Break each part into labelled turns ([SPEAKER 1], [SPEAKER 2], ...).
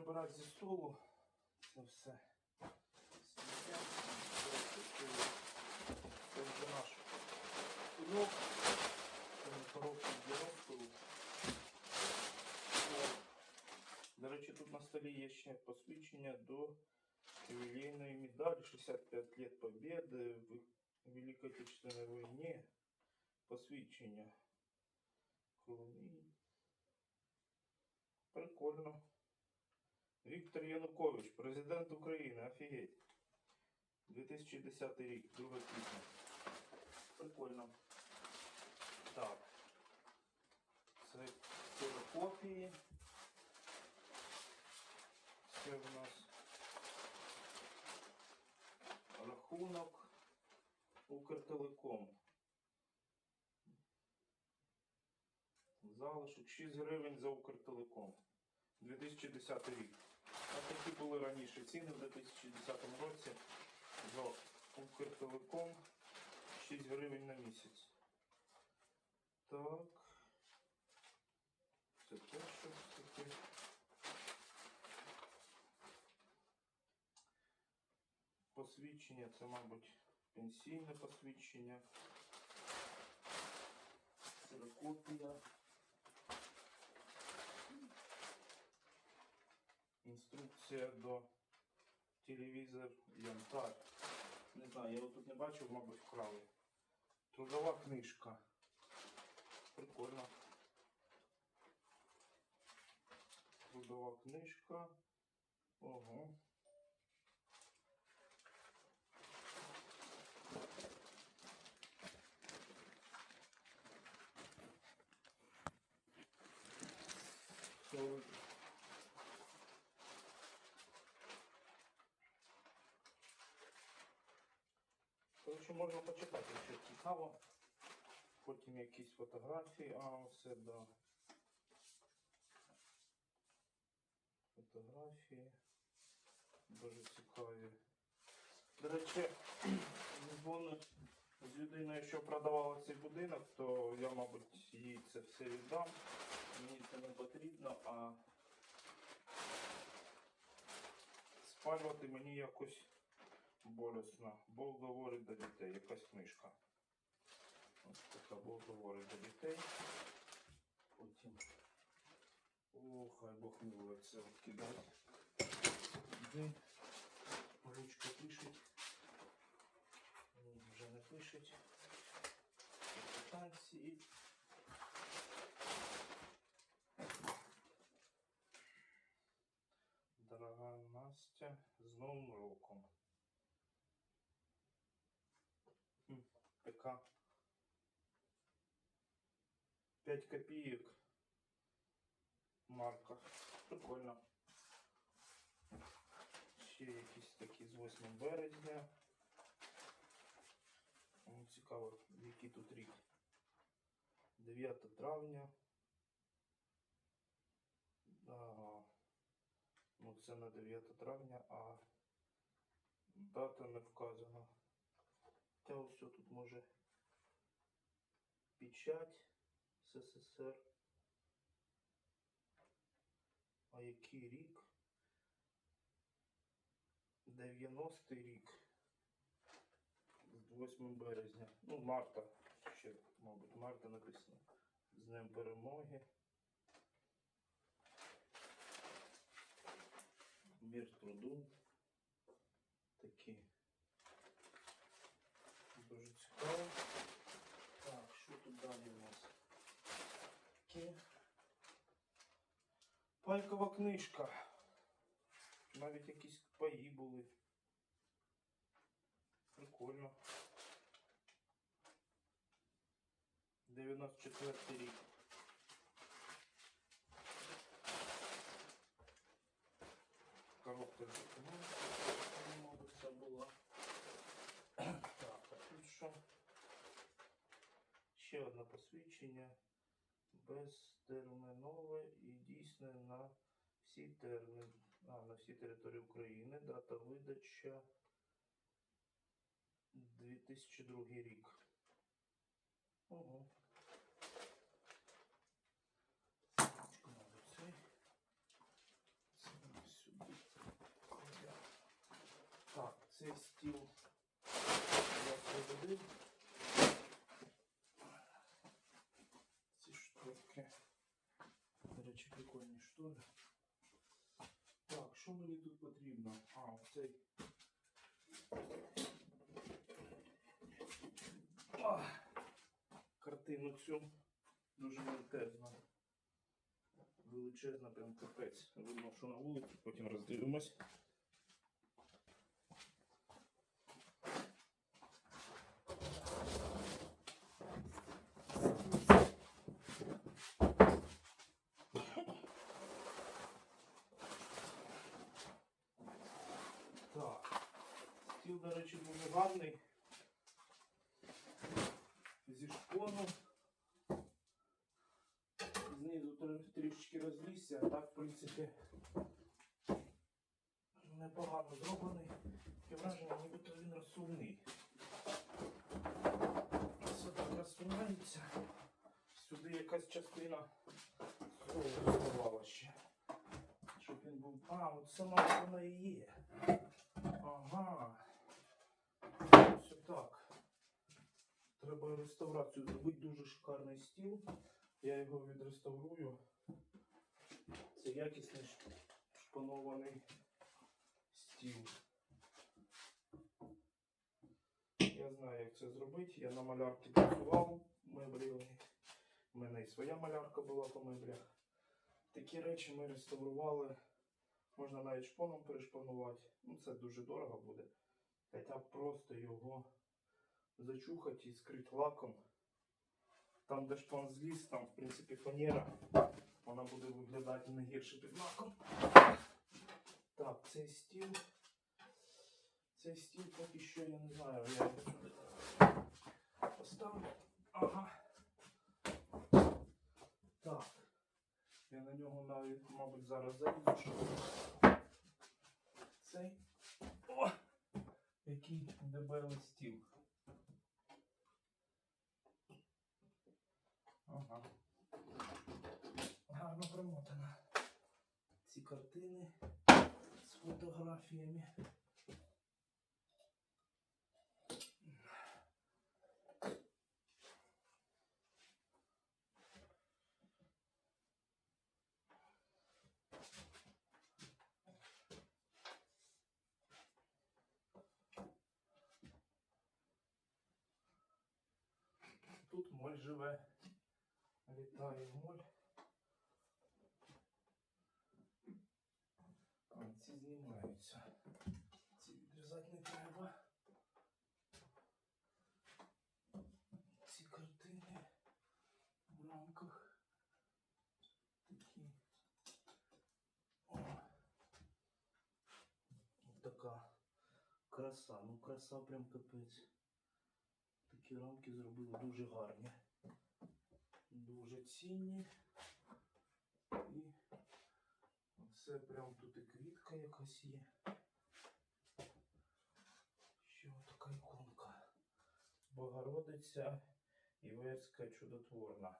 [SPEAKER 1] прибирати зі столу. Це все. Сміття. Це вже наш кульок. Це не коробка для розпилу. О, До речі, тут на столі є ще посвідчення до ювілейної медалі 65 лет Победы в Великой Отечественной войне. Посвідчення. Коломій. Прикольно. Віктор Янукович, президент України, офігеть. 2010 рік, 2 квітня. Прикольно. Так. Це ксерокопії. Це в нас рахунок Укртелеком. Залишок 6 гривень за Укртелеком. 2010 рік. А такі були раніше ціни в 2010 році за Укртелеком 6 гривень на місяць. Так. Це теж щось таке. Посвідчення, це, мабуть, пенсійне посвідчення. Ксерокопія. Інструкція до телевізор Янтар. Не знаю, я його тут не бачив, мабуть, вкрали. Трудова книжка. Прикольно. Трудова книжка. Ого. Що можна почитати, що цікаво. Потім якісь фотографії. А, все, да. Фотографії. Дуже цікаві. До речі, дзвони з людиною, що продавала цей будинок, то я, мабуть, їй це все віддам. Мені це не потрібно, а спалювати мені якось болісно. Бог говорить до дітей, якась книжка. Ось така Бог говорить до дітей. Потім. О, хай Бог милує це от кидати. Де ручка пишеть. Ні, вже не пишеть. Квитанції. Дорога Настя, з Новим роком. Така 5 копійок марка. Прикольно. Ще якісь такі з 8 березня. М, Цікаво, який тут рік. 9 травня. Ага. Ну, це на 9 травня, а дата не вказана. Та ось тут може печать СССР. А який рік? 90-й рік. З 8 березня. Ну, марта. Ще, мабуть, марта написано. З Днем перемоги. Мір труду. Такі. Дуже цікаво. Так, що тут далі у нас? Таке. Пайкова книжка. Навіть якісь паї були. Прикольно. 94 рік. Коробка була. Так, а тут що? Ще одне посвідчення безтермінове і дійсне на всі терміни, а, на всі території України. Дата видача 2002 рік. Ого. Це сюди. Так, це стіл прикольні штори. Так, що мені тут потрібно? А, оцей. А, картину цю дуже величезна. Величезна, прям капець. Видно, що на вулицю, потім роздивимось. Так. Стіл, до речі, дуже гарний. Зі шпону. Знизу трішечки розлізся, а так, в принципі, непогано зроблений. Таке враження, нібито він розсувний. Все так розсувається. Сюди якась частина соусу ще. Щоб він був. А, от сама вона і. Ага. Все так. Треба реставрацію зробити дуже шикарний стіл. Я його відреставрую. Це якісний шпанований стіл. Я знаю, як це зробити. Я на малярці працював меблі. У мене і своя малярка була по меблях. Такі речі ми реставрували. Можна навіть шпоном перешпанувати. Ну, це дуже дорого буде. Хоча просто його зачухати і скрити лаком. Там, де шпон зліз, там, в принципі, фанера. Вона буде виглядати не гірше під лаком. Так, цей стіл. Цей стіл поки що я не знаю, я поставлю. Ага. Так. Я на нього навіть, мабуть, зараз залізу, цей. О! Який дебелий стіл. Ага. Гарно промотана. Ці картини з фотографіями. Тут моль живе. Літає моль. А, ці знімаються. Ці відрізати не треба. Ці картини в рамках такі. О. Така краса. Ну краса прям капець. Такі рамки зробили дуже гарні. Дуже цінні. І це прям тут і квітка якась є. Ще така іконка. Богородиця Іверська чудотворна.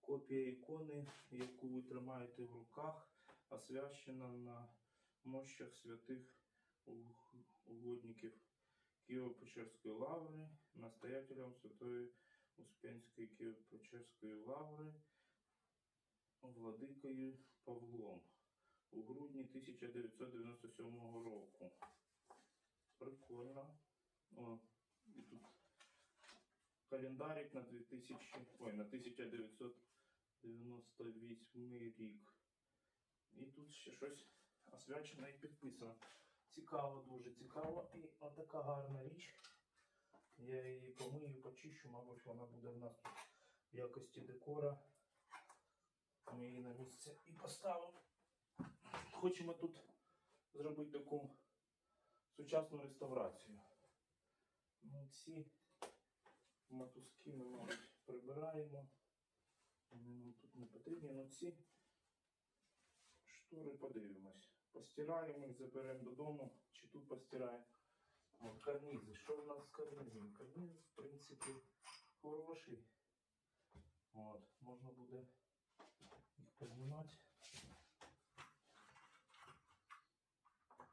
[SPEAKER 1] Копія ікони, яку ви тримаєте в руках, освящена на мощах святих угодників Києво-Печерської лаври, настоятелем Святої Успенської Києво-Печерської лаври, владикою Павлом у грудні 1997 року. Прикольно. О, і тут календарик на 2000, ой, на 1998 рік. І тут ще щось освячено і підписано. Цікаво, дуже цікаво. І отака гарна річ. Я її помию, почищу, мабуть, вона буде в нас тут в якості декора. Ми її на місце і поставимо. Хочемо тут зробити таку сучасну реставрацію. Ну, ці мотузки ми, мабуть, прибираємо. Вони нам тут не потрібні, але ці штори подивимось. Постираємо їх, заберемо додому, чи тут постираємо. От, карнізи. Що в нас з карнізом? Карниз, в принципі, хороший. От, можна буде їх познімати.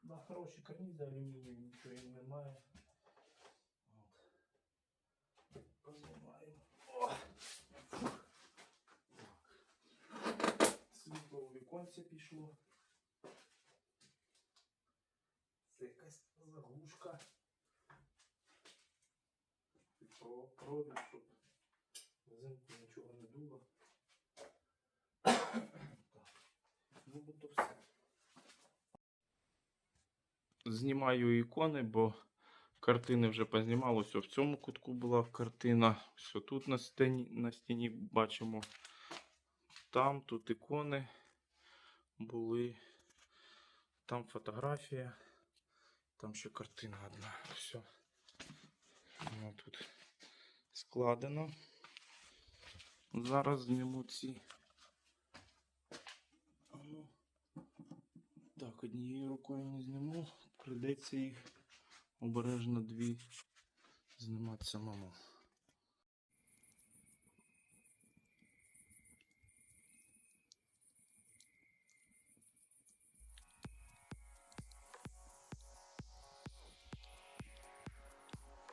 [SPEAKER 1] на хороші карнізи алюмінію, нічого їм немає. От. Познімаємо. О! Світло у віконці пішло. Це якась заглушка. Про- щоб взимку нічого не дуло. Так. Ну, то все. Знімаю ікони, бо картини вже познімалося. В цьому кутку була картина. Що тут на стіні, на стіні бачимо. Там, тут ікони були. Там фотографія. Там ще картина одна. Все. Воно тут складено. Зараз зніму ці. Ну. Так, однією рукою не зніму. Придеться їх обережно дві знімати самому.